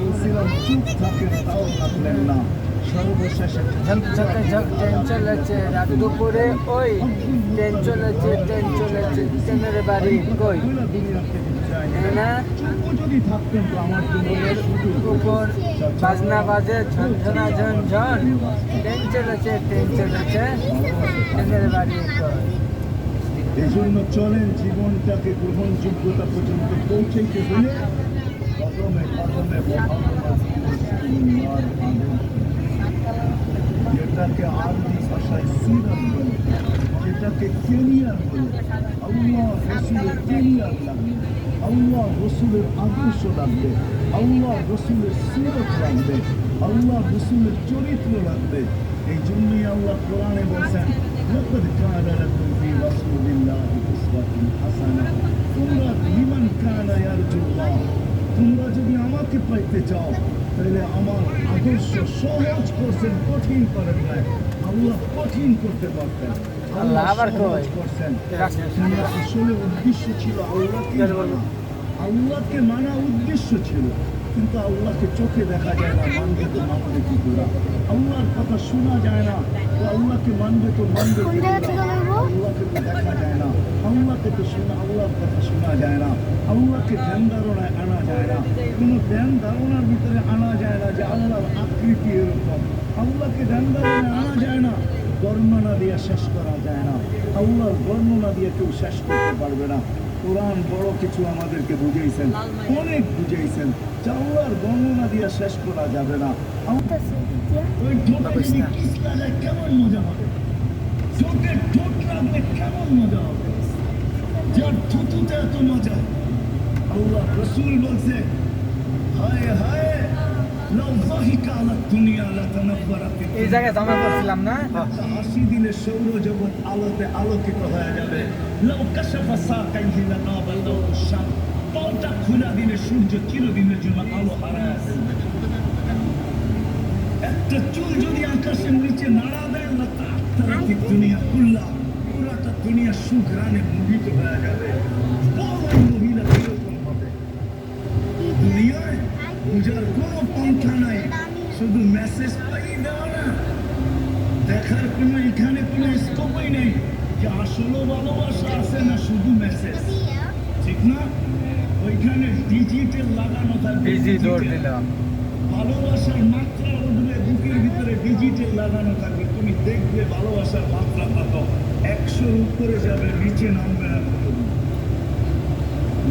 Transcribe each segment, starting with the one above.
বলছিলাম চুপ থাকেন তাও থাকলেন না সর্বশেষে ঝক, ট্রেন চলেছে, রাত দুপুরে ওই, ট্রেন চলেছে ট্রেন চলেছে ট্রেনের বাড়ি কই? না উপর বাজনা বাজে ঝনঝনা ঝনঝন, ট্রেন চলেছে ট্রেন চলেছে ট্রেনের বাড়ি কই? এই জন্য চলেন জীবনটাকে গ্রহণযোগ্যতা পর্যন্ত পৌঁছাইতে হলে কদমে কদমে মোহাম্মদ যেটাকে আরবি ভাষায় সিরাত বলে যেটাকে কেরিয়ার বলে আল্লাহ রসুলের কেরিয়ার লাগবে আল্লাহ রসুলের আদর্শ লাগবে আল্লাহ রসুলের সিরত লাগবে আল্লাহ রসুলের চরিত্র লাগবে এই জন্যই আল্লাহ কোরআনে বলছেন لقد كان لكم তোমরা বিমান কানা ইয়ারজুল্লাহ তোমরা যদি আমাকে পাইতে চাও তাহলে আমার আদর্শ সহজ করছেন কঠিন করেন নাই আল্লাহ কঠিন করতে পারতেন আল্লাহ আবার সহজ করছেন তোমরা আসলে উদ্দেশ্য ছিল আল্লাহকে আল্লাহকে মানা উদ্দেশ্য ছিল কিন্তু আল্লাহকে চোখে দেখা যায় না মানবে তো মানবে কি করে আল্লাহর কথা শোনা যায় না। তো আল্লাহকে মানবে তো মানবে। কি আল্লাহকে তো দেখা যায় না আল্লাহকে তো শোনা আল্লাহর কথা শোনা যায় না আল্লাহকে ধ্যান ধারণায় আনা যায় না কোনো ধ্যান ধারণার ভিতরে আনা যায় না যে আল্লাহর আকৃতি এরকম আল্লাহকে ধ্যান ধারণায় আনা যায় না বর্ণনা দিয়ে শেষ করা যায় না। আল্লাহর বর্ণনা দিয়ে কেউ শেষ করতে পারবে না। কোরআন বড় কিছু আমাদেরকে বুঝাইছেন অনেক বুঝাইছেন যে আল্লাহর বর্ণনা দিয়ে শেষ করা যাবে না। ওই কেমন মজা হবে? ঠোঁটে ঠোঁট লাগলে কেমন মজা হবে? যার থুতুতে এত মজা? আল্লাহ রসুল বলছে হায় হায় এই জায়গায় জমা না? দিনে সৌরজগৎ আলোতে আলোকিত হয়ে যাবে। খোলা দিলে সূর্য চিরদিনের জন্য আলো হারায় একটা চুল যদি আকাশের নিচে নাড়া দেয় না তার দুনিয়া খুললা পুরাটা দুনিয়া সুঘ্রাণে মুহিত হয়ে যাবে। বড় মহিলা কীরকম হবে। দুনিয়ায় বুঝার কোনো পন্থা নাই শুধু মেসেজ পাই দেওয়া না। দেখার কোনো এখানে কোনো স্কোপই নেই যে আসলে ভালোবাসা আছে না শুধু মেসেজ ঠিক না? ওইখানে ডিজিটাল লাগানো থাকবে ভালোবাসার মাত্রা উঠবে বুকের ভিতরে ডিজিটাল লাগানো থাকবে। তুমি দেখবে ভালোবাসার মাত্রা কত? একশোর উপরে যাবে, নিচে নামবে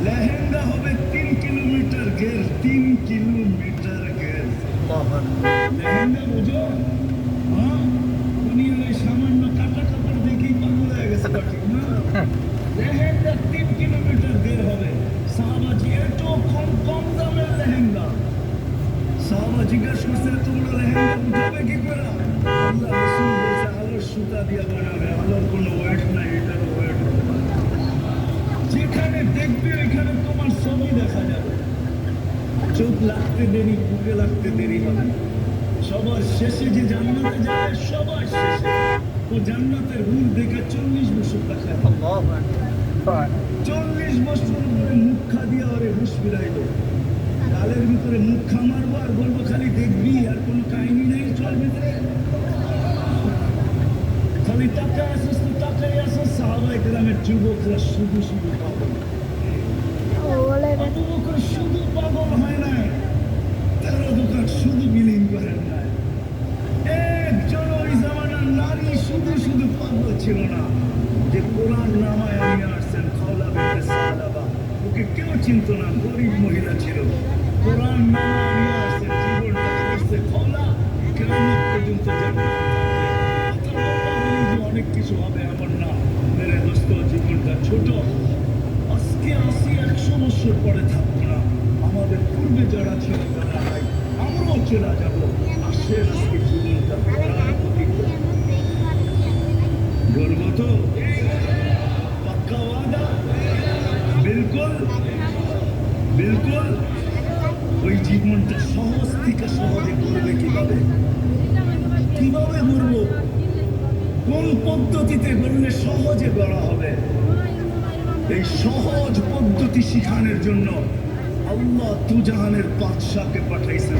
লেহেঙ্গা হবে তিন কিলোমিটার গের তিন কিলোমিটার গের লেহেঙ্গা বুঝো? হ্যাঁ? সামান্য দেখেই লেহেঙ্গা তিন কিলোমিটার বের হবে। লেহেঙ্গা। জিজ্ঞাসা করছে তোমরা লেহেঙ্গা উঠাবে কি করে আল্লাহ রসুল বলছে আলোর সুতা দিয়ে বানাবে আলোর কোনো ওয়েট নাই এটারও ওয়েট যেখানে দেখবে ওইখানে তোমার ছবি দেখা যাবে। চোখ লাগতে দেরি, বুকে লাগতে দেরি হবে। সবার শেষে যে জান্নাতে যাবে সবার শেষে। ও জান্নাতের হুল দেখে চল্লিশ বছর চল্লিশ বছর পরে মুখ দিয়ে ওরে হুশ ফিরাইল। গালের ভিতরে মুখ মারবো আর বলব, খালি দেখবি, আর কোনো কাহিনী নেই, চল ভিতরে। খালি টাকা আসিস টাকাই আসিস সাহাবাই গ্রামের যুবকরা শুধু শুধু পাগল আবু বকর শুধু পাগল হয় নাই তেরো দোকান শুধু বিলীন করেন নাই একজন ওই জামানার নারী শুধু শুধু পাগল ছিল না যে কোরআন নামায় নিয়ে আসছেন সাহাবা ওকে কেউ চিনত না গরিব মহিলা ছিল কোরআন নামায় নিয়ে আসছেন জীবনটা করছে খাওলা কেরামত পর্যন্ত জান্নাতে থাকবে। অত লম্বা হলেই যে অনেক কিছু হবে এমন না মেরে দোস্ত জীবনটা ছোট আজকে আসি একশো বছর পরে থাকব না। আমাদের পূর্বে যারা ছিল, তারা নাই। আমরাও চলে যাব। আসেন আজকে জীবনটা বিলকুল? বিলকুল? ওই জীবনটা সহজ থেকে সহজে। কোন পদ্ধতিতে গড়লে সহজে গড়া হবে? এই সহজ পদ্ধতি শিখানোর জন্য আল্লাহ তুজাহানের বাদশাকে পাঠাইছেন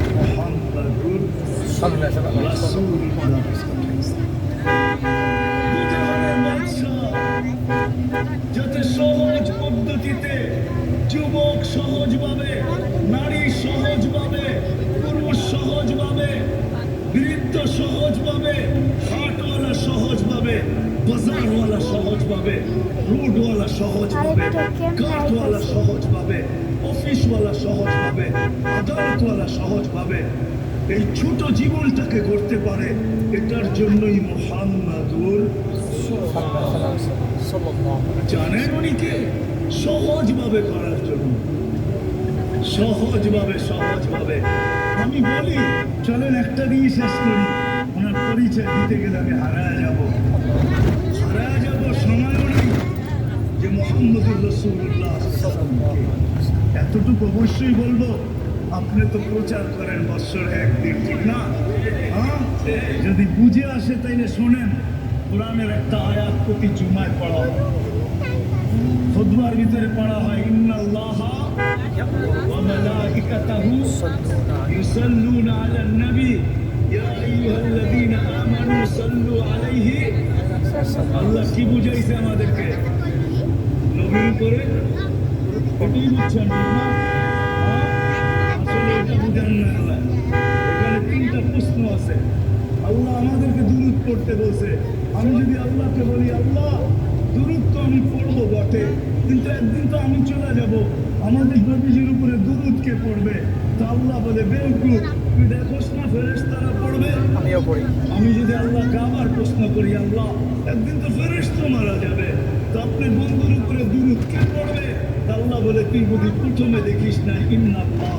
বাদশা যাতে সহজ পদ্ধতিতে যুবক সহজভাবে, নারী সহজভাবে, পুরুষ সহজভাবে বৃদ্ধ সহজভাবে হাটওয়ালা সহজভাবে বাজারওয়ালা সহজভাবে রোডওয়ালা সহজভাবে কাঠওয়ালা সহজভাবে অফিসওয়ালা সহজভাবে আদালতওয়ালা সহজভাবে এই ছোট জীবনটাকে করতে পারে এটার জন্যই মোহাম্মদুর জানেন উনি কে? সহজভাবে জন্য সহজভাবে সহজভাবে আমি বলি, চলেন একটা দিয়ে শেষ করি। ওনার পরিচয় দিতে গেলে আমি হারায় যাব। হারায় যাব সময়ও নেই যে মোহাম্মদুর এতটুকু অবশ্যই বলব, আপনি তো প্রচার করেন বৎসরে একদিন, ঠিক না? হ্যাঁ? যদি বুঝে আসে তাইলে শোনেন, কোরআনের একটা আয়াত প্রতি জুমায় পড়া হয়। খুদবার ভিতরে পড়া হয়, ইন্নাল্লাহা ওয়া মালাইকাতাহু ইউসাল্লুনা আলান নবী ইয়া আইয়ুহাল্লাযীনা আমানু সাল্লু আলাইহি আল্লাহ কি বুঝাইছে আমাদেরকে নবীর উপরে এটাই বুঝছেন না হ্যাঁ? আসলে এটা বুঝেন না আল্লাহ এখানে তিনটা প্রশ্ন আছে আল্লাহ আমাদেরকে দূরত করতে বলছে আমি যদি আল্লাহকে বলি আল্লাহ দূরত তো আমি পড়ব বটে কিন্তু একদিন তো আমি চলে যাব আমাদের নবীজির উপরে দূরত কে পড়বে তো আল্লাহ বলে বেউকুফ তুই দেখোস না ফেরেশতারা পড়বে। আমিও পড়ি। আমি যদি আল্লাহকে আবার প্রশ্ন করি আল্লাহ একদিন তো ফেরেস্ত মারা যাবে তো আপনি বন্ধুর উপরে দূরত কে পড়বে? তা আল্লাহ বলে তুই যদি প্রথমে দেখিস না ইন্নাল্লাহ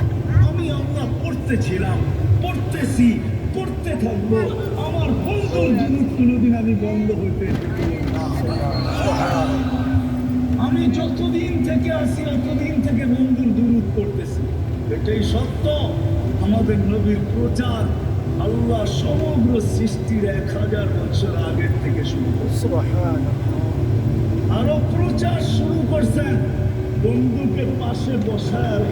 আমি আল্লাহ পড়তেছিলাম পড়তেছি পড়তে থাকব। আমার বন্ধুর দূরত কোনোদিন আমি বন্ধ হইতে না। আমি যতদিন থেকে আসি ততদিন থেকে বন্ধুর দূরত করতেছি এটাই সত্য। আমাদের নবীর প্রচার আল্লাহ সমগ্র সৃষ্টির এক হাজার বছর আগের থেকে শুরু করছে। আরও প্রচার শুরু করছেন বন্ধুকে পাশে বসায়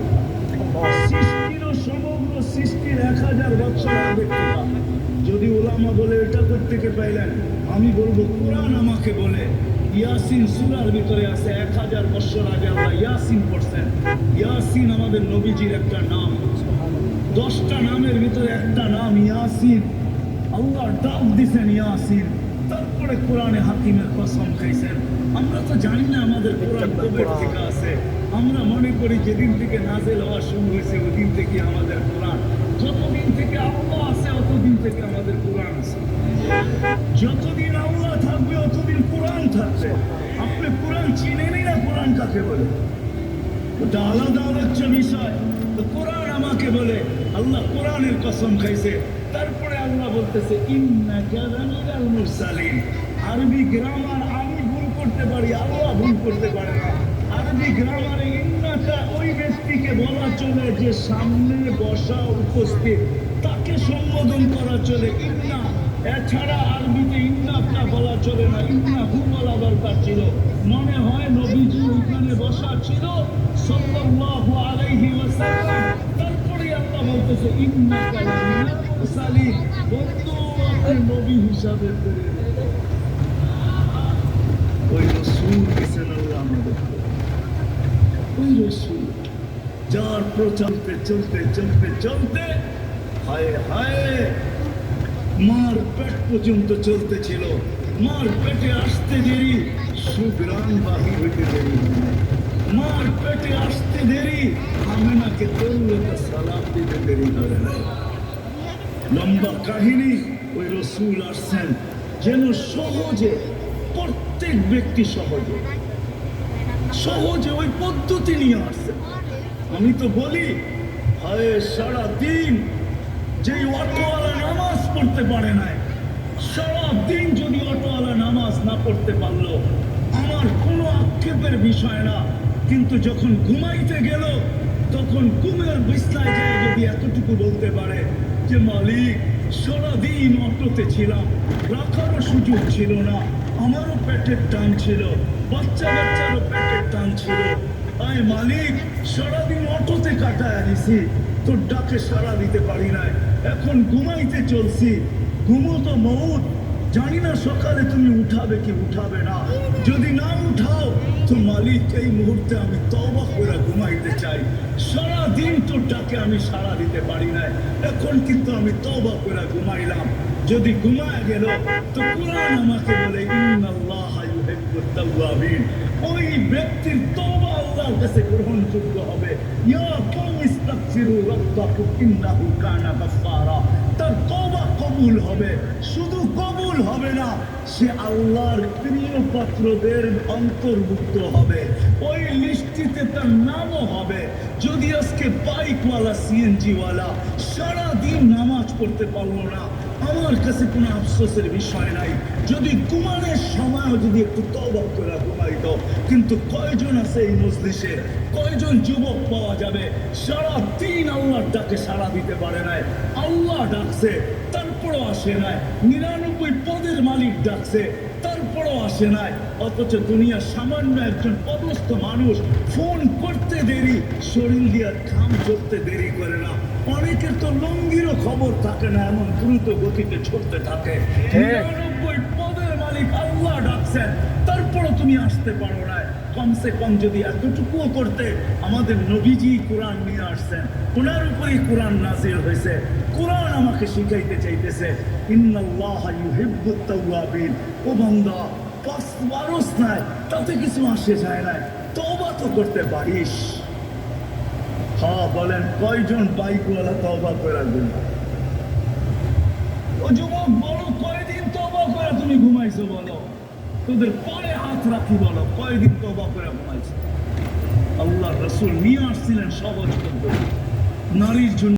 সমগ্র সৃষ্টির এক হাজার বছর আগে যদি ওলামা বলে এটা করতে পাইলেন? আমি বলব কোরআন আমাকে বলে। ইয়াসিন সুরার ভিতরে আছে এক হাজার বছর আগে আমরা ইয়াসিন পড়ছেন। ইয়াসিন আমাদের নবীজির একটা নাম। দশটা নামের ভিতরে একটা নাম ইয়াসিন। আল্লাহ ডাক দিছেন ইয়াসিন। তারপরে কোরআনে হাকিমের কসম খাইছেন। আমরা তো জানি না আমাদের কোরআন কবে থেকে আছে। আমরা মনে করি যেদিন থেকে নাজেল হওয়া শুরু হয়েছে ওই দিন থেকে আমাদের কোরআন। যতদিন থেকে আল্লাহ আছে, অতদিন থেকে আমাদের কোরআন আছে। যতদিন আল্লাহ থাকবে, অতদিন কোরআন থাকবে। আপনি কোরআন চিনেনই না, কোরআন কাকে বলে? ওটা আলাদা আলোচ্য বিষয়। তো কোরআন আমাকে বলে, আল্লাহ কোরআনের কসম খাইছে। তারপরে আল্লাহ বলতেছে আরবি গ্রামার আমি ভুল করতে পারি, আল্লাহ ভুল করতে পারে না। আরবি গ্রামারে ইন্নাকা ওই ব্যক্তিকে বলা চলে যে সামনে বসা উপস্থিত, তাকে সম্বোধন করা চলে ইন্না, এছাড়া আরবিতে ইন্নাকা বলা চলে না, ইন্না হু বলা দরকার ছিল। মনে হয় নবীজি ওইখানে বসা ছিল, সাল্লাল্লাহু আলাইহি ওয়াসাল্লাম। তারপরে আল্লাহ বলতেছে লামিনাল মুরসালিন। বন্ধু, আপনি নবী হিসাবে পেরে ওই রসুল দিয়েছেন আল্লাহ আমাদেরকে। মার পেট পর্যন্ত চলতে ছিল। মার পেটে আসতে দেরি সুগ্রাম বাহির হইতে দেরি। মার পেটে আসতে দেরি সালাম দিতে দেরি করে লম্বা কাহিনী ওই রসুল আসছেন, যেন সহজে প্রত্যেক ব্যক্তি সহজে সহজে ওই পদ্ধতি নিয়ে আসছেন আমি তো বলি হায় সারা দিন যে অটোওয়ালা নামাজ পড়তে পারে নাই সারা দিন যদি অটোওয়ালা নামাজ না পড়তে পারল, আমার কোনো আক্ষেপের বিষয় না। কিন্তু যখন ঘুমাইতে গেল, তখন ঘুমের বিছনায় যায় যদি এতটুকু বলতে পারে যে, মালিক, সারাদিন অটোতে ছিলাম, রাখারও সুযোগ ছিল না, আমারও পেটের টান ছিল বাচ্চা বাচ্চারও পেটের টান ছিল আয় মালিক, সারাদিন অটোতে কাটায় আনিছি। তোর ডাকে সারা দিতে পারি নাই। এখন ঘুমাইতে চলছি। ঘুমো তো মৌত। জানি না সকালে তুমি উঠাবে কি উঠাবে না। যদি না উঠাও, তো মালিক, এই মুহূর্তে আমি তবা করে ঘুমাইতে চাই। সারা দিন তোর ডাকে আমি সারা দিতে পারি নাই। এখন কিন্তু আমি তবা করে ঘুমাইলাম। যদি ঘুমায় গেল, তো কোরআন আমাকে বলে তাওয়াবিন ওই ব্যক্তির তওবা আল্লাহর কাছে গ্রহণযোগ্য হবে। ইয়া কাউম ইস্তাগফিরু রাব্বাকুম ইন্নাহু কানা গাফফারা। তার তওবা কবুল হবে। শুধু কবুল হবে না, সে আল্লাহর প্রিয় পাত্রদের অন্তর্ভুক্ত হবে। ওই লিস্টিতে তার নামও হবে। যদি আজকে বাইকওয়ালা, সিএনজিওয়ালা সারাদিন নামাজ পড়তে পারল না আমার কাছে কোনো আফসোসের বিষয় নাই। যদি ঘুমানোর সময়ও যদি একটু তবা করে ঘুমাইতো, কিন্তু কয়জন আছে এই মজলিসে? কয়জন যুবক পাওয়া যাবে? সারা দিন আল্লাহর ডাকে সাড়া দিতে পারে নাই। আল্লাহ ডাকছে, তারপরও আসে নাই। নিরানব্বই পদের মালিক ডাকছে, তারপরও আসে নাই। অথচ দুনিয়ার সামান্য একজন পদস্থ মানুষ ফোন করতে দেরি, শরীর দিয়ে ঘাম চড়তে দেরি করে না। অনেকের তো লঙ্গিরও খবর থাকে না এমন দ্রুত গতিতে ছড়তে থাকে। নিরানব্বই পদের মালিক আল্লাহ ডাকছেন তারপরও তুমি আসতে পারো না। কমসে কম যদি এতটুকুও করতে আমাদের নবীজি কোরআন নিয়ে আসছেন। ওনার উপরেই কোরআন নাজির হয়েছে। কোরআন আমাকে শিখাইতে চাইতেছে ইন্নাল্লাহা ইউহিব্বুত তাওয়াবিন। ও বান্দা পাঁচ বারোস নাই তাতে কিছু আসে যায় না তওবা তো করতে পারিস। হ্যাঁ বলেন, কয়জন বাইকওয়ালা তবা করে রাখবেন ও যুবক, বলো, কয়দিন তবা করে তুমি ঘুমাইছো বলো? তোদের পরে হাত রাখি বলো, কয়দিন তবা করে ঘুমাইছো? আল্লাহ রসুল নিয়ে আসছিলেন সহজ নারীর জন্য